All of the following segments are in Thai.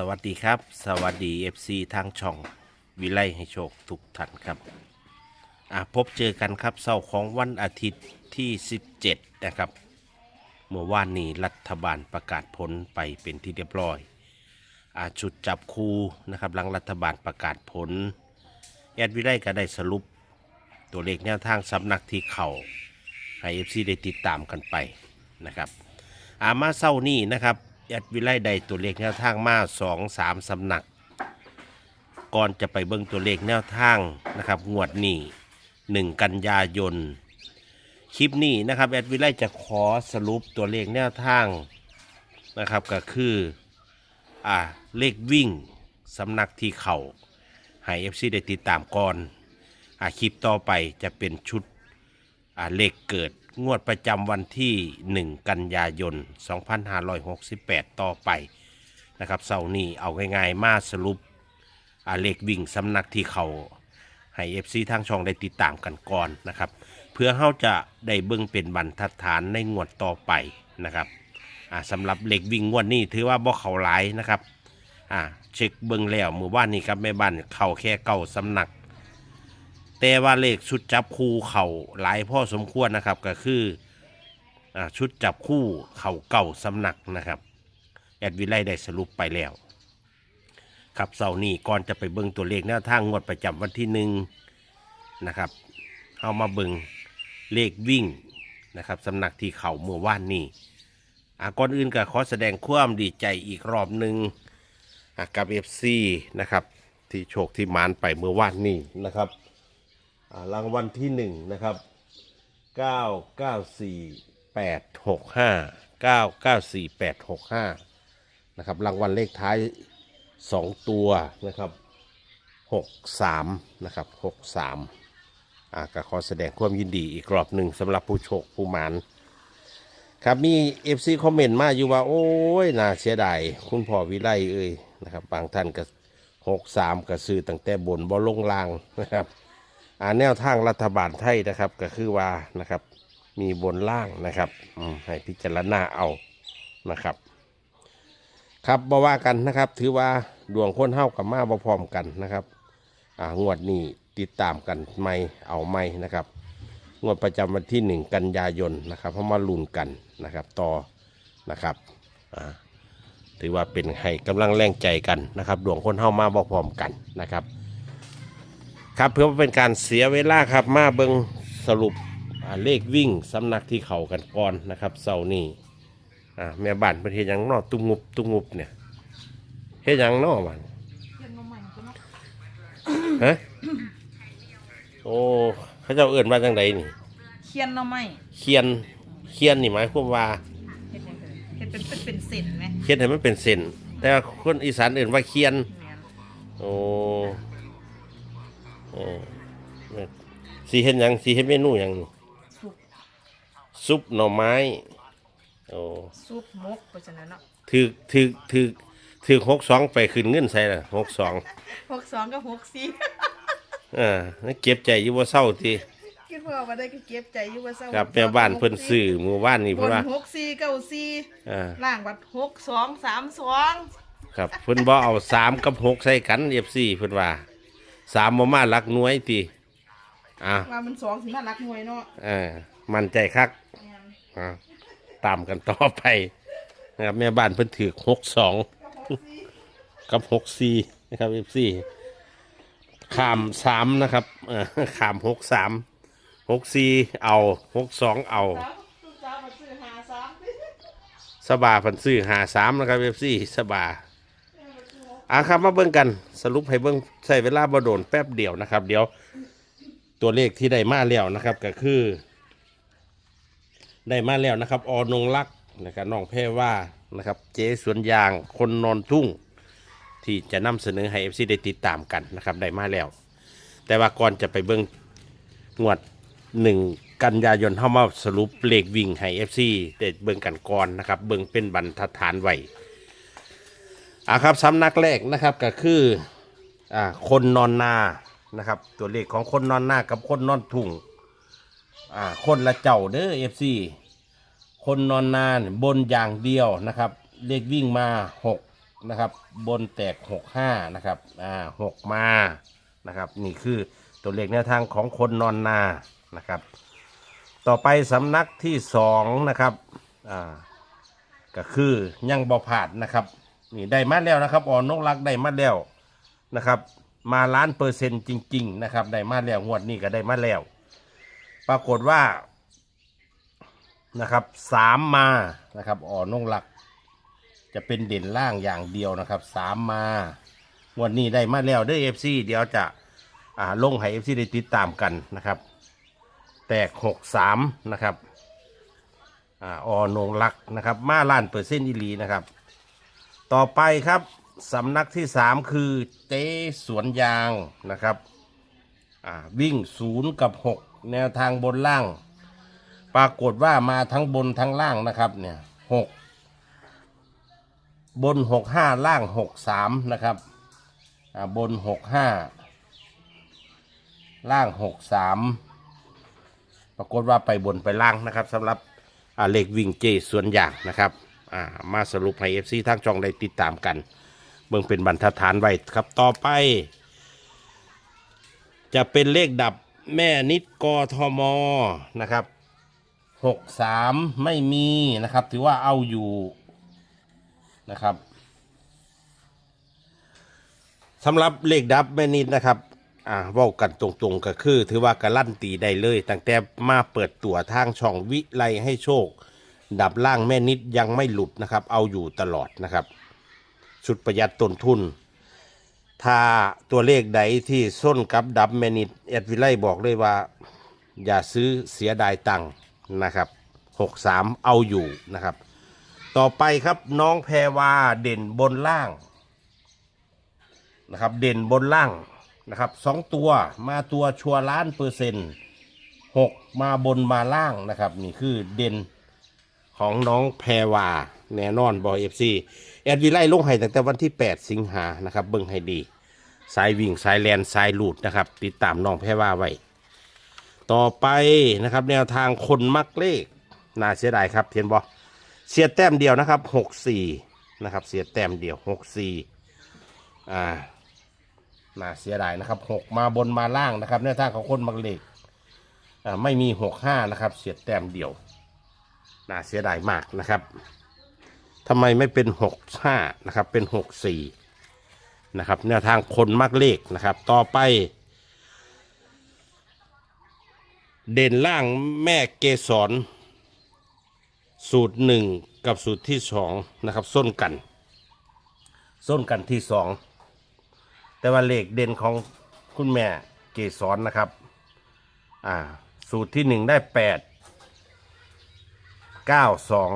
สวัสดีครับ สวัสดี FC ทางช่องวิไลให้โชคทุกท่านครับ อะพบเจอกันครับเสาร์ของวันอาทิตย์ที่ 17 นะครับ เมื่อวานนี้รัฐบาลประกาศผลไปเป็นที่เรียบร้อยอาชุดจับคู่นะครับหลังรัฐบาลประกาศผล แอดวิไลก็ได้สรุป ตัวเลขแนวทางสำนักที่เขาให้ FC ได้ติดตามกันไปนะครับอามาเศร้านี่นะครับ แอดวิไลได้ตัวเลขแนวทางมาสองสามสำนัก ก่อนจะไปเบิ่งตัวเลขแนวทางนะครับงวดนี้หนึ่งกันยายน คลิปนี้นะครับแอดวิไลจะขอสรุปตัวเลขแนวทางนะครับก็คืออ่าเลขวิ่งสำนักที่เขาให้ FC ได้ติดตามก่อนอ่าคลิปต่อไปจะเป็นชุดอ่าเลขเกิด งวดประจำวันที่ 1 กันยายน 2568 ต่อไปนะครับเสาร์นี้เอาง่ายๆมาสรุปเลขวิ่งสำนักที่เขาให้ FC ทางช่องได้ติดตามกันก่อนนะครับเพื่อเขาจะได้เบิ่งเป็นบรรทัดฐานในงวดต่อไปนะครับสำหรับเลขวิ่งงวดนี้ถือว่าบ่เขาหลายนะครับเช็คเบิ่งแล้วมือว่านนี้ครับแม่บ้านเข้าแค่เก้าสำนัก แต่ว่าเลขชุดจับคู่เข่าหลายพ่อสมควรนะครับก็คืออชุดจับคู่เข่าเก่าสำนักนะครับแอดวิไลได้สรุปไปแล้วครับเสาร์นี้ก่อนจะไปเบิ่งตัวเลขแนวทางงวดประจำวันที่หนึ่งนะครับเอามาเบิ่งเลขวิ่งนะครับสำนักที่เข่าเมื่อวานนี้ก่อนอื่นก็ขอแสดงความดีใจอีกรอบหนึ่งกับเอฟซีนะครับที่โชคที่มานไปเมื่อวานนี้นะครับ รางวัลที่หนึ่งนะครับเก้าเก้าสี่แปดหกห้าเก้าเก้าสี่แปดหกห้านะครับ รางวัลเลขท้ายสองตัวนะครับหกสามนะครับหกสามอ่าก็ขอแสดงความยินดีอีกรอบหนึ่งสำหรับผู้โชคผู้หมานครับมีเอฟซีคอมเมนต์มาอยู่ว่า โอ้ยน่าเสียดายคุณพ่อวิไลเอ้ยนะครับบางท่านก็หกสามก็ซื้อตั้งแต่บนบ่ลงลางนะครับ แนวทางรัฐบาลไทยนะครับก็คือว่านะครับ มีบนล่างนะครับให้พิจารณาเอานะครับ ครับบ่ว่ากันนะครับ ถือว่าดวงคนเฮากับมาบ่พร้อมกันนะครับอ่างวดนี้ติดตามกันไม่เอาไม่นะครับ งวดประจำวันที่หนึ่งกันยายนนะครับเพราะมาลุ้นกันนะครับ ต่อนะครับอ่าถือว่าเป็นให้กำลังแรงใจกันนะครับ ดวงคนเฮามาบ่พร้อมกันนะครับ ครับเพื่อเป็นการเสียเวลาครับมาเบิงสรุปอ่าเลขวิ่งสำนักที่เขากันก่อนนะครับเสาร์นี้อ่าแม่บ้านเป็นเฮ็ดหยังเนอตุ้งงุบตุ้งงุบเนี่ยเฮ็ดหยังเนอบ้านเรียนมาใหม่ก็เนาะฮะโอ้เขาเจ้าเอื่นว่าจังใดนี่เขียนเนาะไม่เคียนเคียนนี่หมายความว่าเฮ็ดยังไงเฮ็ดเป็นเป็นเป็นเส้นไหมเคียนให้มันเป็นเส้นแต่ว่าคนอีสานเอื่นว่าเคียนแม่นโอ้ เออสีเห็นหยังสีเห็นเมนูหยังนี่ซุปซุปหน่อไม้โอ้ซุปมกเพราะฉะนั้นเนาะถือถือถือถือหกสองไปขึ้นเงินใส่ละหกสองหกสองกับหกสี่ อ่าแล้วเก็บใจอยู่ว่าเศร้าทีคิดว่าว่าได้ก็เก็บใจอยู่ว่าเศร้ากับแม่บ้านเพิ่นซื้อหมู่บ้านนี่บเพิ่นนว่าหกสี่เก้าสี่อ่าล่างบัดหกสองสามสองครับเพิ่นบ่เอาสามกับหกใส่กันเอฟซีเพิ่นว่า สามบ่มาหลักหน่วยติอ่าว่ามันสองสิมารักหน่วยเนาะอ่ามั่นใจคักแม่นอ่าตามกันต่อไปนะครับแม่บ้านเพิ่นถือหกสองกับหกสี่กับหกสี่นะครับเอฟซีขามสามนะครับเออขามหกสามหกสี่เอาหกสองเอาสามลูกสาวมาซื้อหาสามสบาพันซื้อหาสามนะครับเอฟซีสบา อะครับมาเบิ่งกันสรุปให้เบิ่งใช้เวลาบ่โดนแป๊บเดียวนะครับ เดี๋ยวตัวเลขที่ได้มาแล้วนะครับก็คือ ได้มาแล้วนะครับออนงลักษ์นะครับน้องแพรว่านะครับ เจ๊สวนยางคนนอนทุ่ง ที่จะนำเสนอให้เอฟซีได้ติดตามกันนะครับ ได้มาแล้ว แต่ว่าก่อนจะไปเบิ่งงวดหนึ่งกันยายนเข้ามาสรุปเลขวิ่งให้เอฟซีได้เบิ่งกันก่อนนะครับ เบิ่งเป็นบรรทัดฐานไว้ อะครับสำนักแรกนะครับก็คืออ่าคนนอนนานะครับ ตัวเลขของคนนอนนากับคนนอนทุ่งอ่าคนละเจ้าเด้อเอฟซีคนนอนนานบนอย่างเดียวนะครับ เลขวิ่งมาหกนะครับ บนแตกหกห้านะครับอ่าหกมานะครับ นี่คือตัวเลขแนวทางของคนนอนนานะครับ ต่อไปสำนักที่สองนะครับอ่าก็คือยังบ่ผาดนะครับ นี่ได้มาแล้วนะครับอ่อนนกรักได้มาแล้วนะครับ มาล้านเปอร์เซ็นต์จริง ๆ นะครับ ได้มาแล้วงวดนี้ก็ได้มาแล้ว ปรากฏว่านะครับสามมานะครับอ่อนนกรัก จะเป็นเด่นล่างอย่างเดียวนะครับสามมางวันนี้ได้มาแล้วเด้วยเอฟซีเดี๋ยวจะอ่าลงให้เอฟซีได้ติดตามกันนะครับ แตกหกสามนะครับอ่าออนงลักนะครับ มาล้านเปอร์เซ็นต์อีลีนะครับ ต่อไปครับสำนักที่สามคือเจ๊สวนยางนะครับวิ่งศูนย์กับหกแนวทางบนล่าง ปรากฏว่ามาทั้งบนทั้งล่างนะครับเนี่ยหกบนหกห้าล่างหกสามนะครับบนหกห้าล่างหกสามปรากฏว่าไปบนไปล่างนะครับสำหรับอ่าเลขวิ่งเจส่วนอย่างนะครับ อ่ามาสรุปให้เอฟซีทางจองได้ติดตามกัน เบิ่งเป็นบรรทัดฐานไว้ครับต่อไป จะเป็นเลขดับแม่นิดกทมนะครับหกสามไม่มีนะครับ ถือว่าเอาอยู่นะครับสำหรับเลขดับแม่นิดนะครับอ่าว่ากันตรงๆก็คือ ถือว่าการันตีได้เลย ตั้งแต่มาเปิดตัวทางช่องวิไลให้โชค ดับล่างแม่นิดยังไม่หลุดนะครับ เอาอยู่ตลอดนะครับ ชุดประหยัดต้นทุน ถ้าตัวเลขใดที่ส้นกับดับแม่นิดแอดวิไลบอกเลยว่า อย่าซื้อเสียดายตังค์นะครับ63 เอาอยู่นะครับ ต่อไปครับน้องแพรวาเด่นบนล่างนะครับ เด่นบนล่างนะครับสองตัวมาตัวชัวร์ล้านเปอร์เซ็นต์หกมาบนมาล่างนะครับ นี่คือเด่น ของน้องแพรวาแน่นอนบอยเอฟซีแอดวีไล่ลงให้ตั้งแต่วันที่ 8 สิงหานะครับ เบิ่งให้ดี สายวิ่งสายแลนสายลูดนะครับ ติดตามน้องแพรวาไว้ ต่อไปนะครับ แนวทางคนมักเลข น่าเสียดายครับเห็นบอเสียแต้มเดียวนะครับหกสี่นะครับ เสียแต้มเดียวหกสี่อ่า น่าเสียดายนะครับหกมาบนมาล่างนะครับแนวทางของคนมักเล็กอ่า ไม่มีหกห้านะครับ เสียแต้มเดียว น่าเสียดายมากนะครับทำไมไม่เป็นหกห้านะครับ เป็นหกสี่นะครับแนวทางคนมักเลขนะครับ ต่อไป เด่นล่างแม่เกสรสูตรหนึ่งกับสูตรที่สองนะครับส้นกัน ส้นกันที่สองแต่ว่าเลขเด่นของคุณแม่เกสรนะครับ อ่า สูตรที่หนึ่งได้แปด เก้าสอง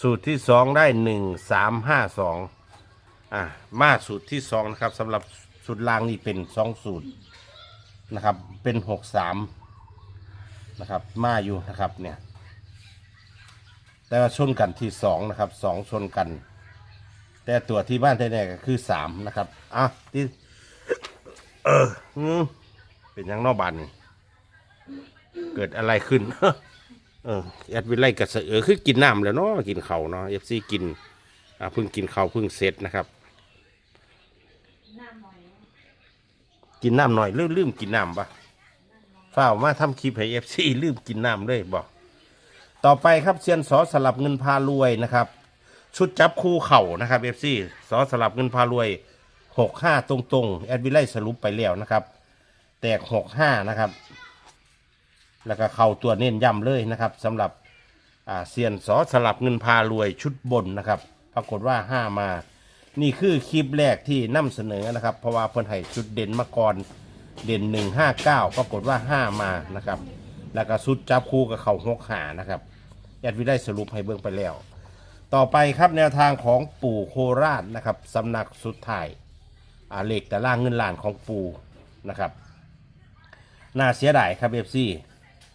สูตรที่สองได้หนึ่งสามห้าสองอ่ามาสูตรที่สองนะครับสำหรับสูตรล่างนี่เป็นสองสูตรนะครับ เป็นหกสามนะครับ มาอยู่นะครับเนี่ยแต่ว่าชนกันที่สองนะครับสองชนกัน แต่ตัวที่บ้านแท้ๆก็คือสามนะครับอะที่เออเป็นยังนอกบ้านเกิดอะไรขึ้น ออแอดวิไลกับเสือคือกินน้ำแล้วเนาะกินเขาเนาะเอฟซีกินอ่าเพิ่งกินเขาเพิ่งเสร็จนะครับ กินน้ำหน่อยลืมลืมกินน้ำปะฝ้าวมาทำคลิปให้เอฟซีลืมกินน้ำเลยบอกต่อไปครับเซียนสอสลับเงินพารวยนะครับ ชุดจับคู่เข่านะครับเอฟซีสอสลับเงินพารวยหกห้าตรงๆแอดวิไลสรุปไปแล้วนะครับ แตกหกห้านะครับ แล้วก็เข่าตัวเน้นย่ำเลยนะครับสำหรับอ่าเซียนสอสลับเงินพารวยชุดบนนะครับ ปรากฏว่าห้ามา นี่คือคลิปแรกที่นำเสนอนะครับ เพราะว่าเพิ่นให้ชุดเด่นมาก่อนเด่นหนึ่งห้าเก้าปรากฏว่าห้ามานะครับ แล้วก็สุดจับคู่กับเขาหกหานะครับแอดวิได้สรุปให้เบิ่งไปแล้ว ต่อไปครับแนวทางของปู่โคราชนะครับสำนักสุดท้ายอาเหล็กแต่ล่างเงินล้านของปู่นะครับน่าเสียดายครับเอฟซี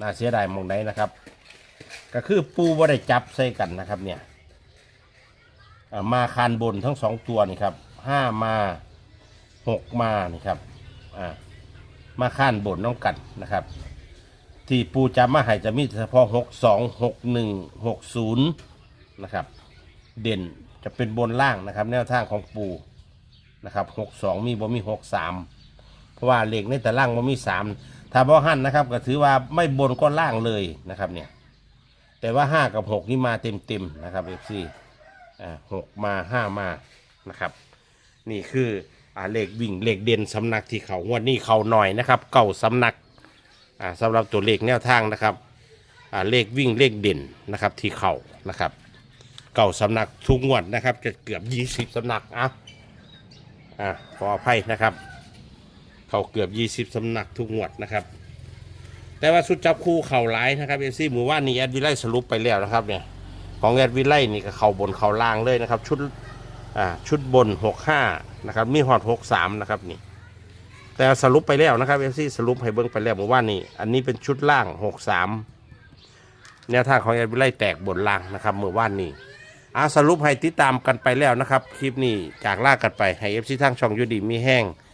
น่าเสียดายมองไหนนะครับ ก็คือปูว่าได้จับใส่กันนะครับเนี่ยมาคานบนทั้งสองตัวนี่ครับห้ามาหกมานี่ครับมาคานบนน้องกันนะครับ ที่ปูจำมาให้จะมีเฉพาะหกสองหกหนึ่งหกศูนย์นะครับ เด่นจะเป็นบนล่างนะครับ แนวทางของปูนะครับหกสองมีบ่มีหกสามเพราะว่าเหลขในแต่ล่างบ่มีสาม ถ้าบ่หันนะครับก็ถือว่าไม่บนก็ล่างเลยนะครับเนี่ย แต่ว่าห้ากับหกนี่มาเต็มเต็มๆนะครับเอฟซีอ่าหกมาห้ามานะครับ นี่คืออ่าเลขวิ่งเลขเด่นสำนักที่เขางวดนี้เขาหน่อยนะครับ เก่าสำนักอ่าสำหรับตัวเลขแนวทางนะครับอ่าเลขวิ่งเลขเด่นนะครับที่เขานะครับ เก่าสำนักทุกงวดนะครับจะเกือบยี่สิบสำนักอะอ่าขออภัยนะครับ เขาเกือบยี่สิบสำนักทุกงวดนะครับ แต่ว่าชุดจับคู่เข่าหลายนะครับเอซี่หมู่ว่านนี่แอดวิไลสรุปไปแล้วนะครับเนี่ยของแอดวิไลนี่ก็เข่าบนเข่าล่างเลยนะครับ ชุดอ่าชุดบนหกห้านะครับมีหอดหกสามนะครับนี่แต่สรุปไปแล้วนะครับเอซี่สรุปให้เบิ้งไปแล้วหมู่ว่านนี่อันนี้เป็นชุดล่างหกสามแนวทางของแอดวิไลแตกบนล่างนะครับเมื่อว่านนี้อาสรุปให้ติดตามกันไปแล้วนะครับ คลิปนี้จากลากันไปให้เอฟซีทางช่องยูดีมีแห้ง